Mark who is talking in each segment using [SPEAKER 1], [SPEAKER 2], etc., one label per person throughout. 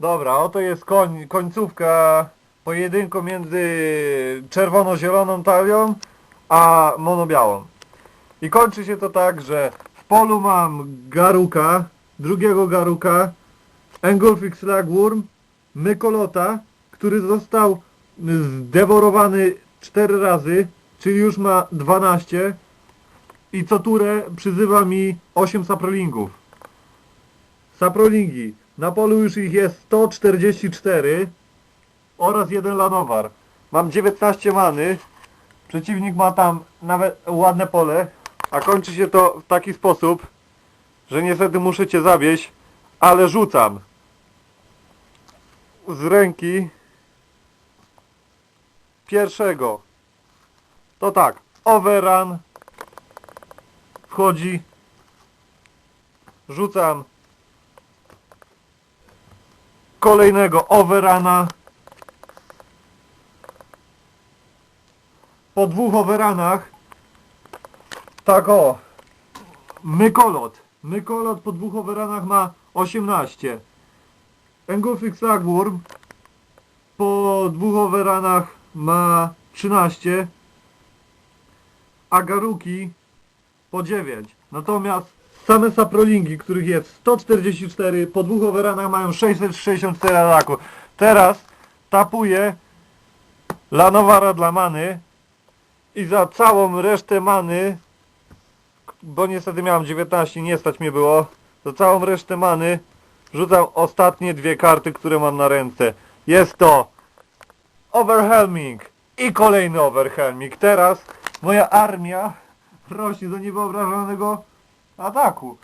[SPEAKER 1] Dobra, oto jest koń, końcówka pojedynku między czerwono-zieloną talią a monobiałą. I kończy się to tak, że w polu mam garuka, drugiego garuka, Engulfing Slagworm, Mykolota, który został zdeworowany 4 razy, czyli już ma 12 i co turę przyzywa mi 8 saprolingów. Saprolingi. Na polu już ich jest 144 oraz jeden lanowar. Mam 19 many. Przeciwnik ma tam nawet ładne pole, a kończy się to w taki sposób, że niestety muszę cię zawieść, ale rzucam z ręki pierwszego. To tak, overrun wchodzi, rzucam kolejnego overruna. Po dwóch overrunach tak o Mykolot. Mykolot po dwóch overrunach ma 18. Engulfing Slagworm po dwóch overrunach ma 13. A Garuki po 9. Natomiast same saprolingi, których jest 144, po dwóch overrunach mają 664 ataku. Teraz tapuję Lanowara dla many i za całą resztę many, bo niestety miałem 19, nie stać mnie było, za całą resztę many rzucam ostatnie dwie karty, które mam na ręce. Jest to Overwhelming i kolejny Overwhelming. Teraz moja armia rośnie do niewyobrażalnego ataku.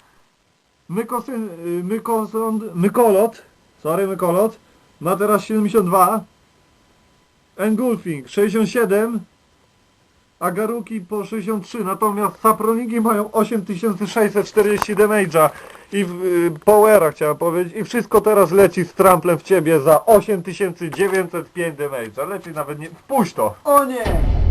[SPEAKER 1] Mykosyn, Mykosąd, Mykolot, sorry Mykolot, ma teraz 72, Engulfing 67, a Garuki po 63, natomiast Saproningi mają 8640 damage'a i w, y, powera chciałem powiedzieć i wszystko teraz leci z tramplem w ciebie za 8905 damage'a, leci nawet nie, wpuść to!
[SPEAKER 2] O nie!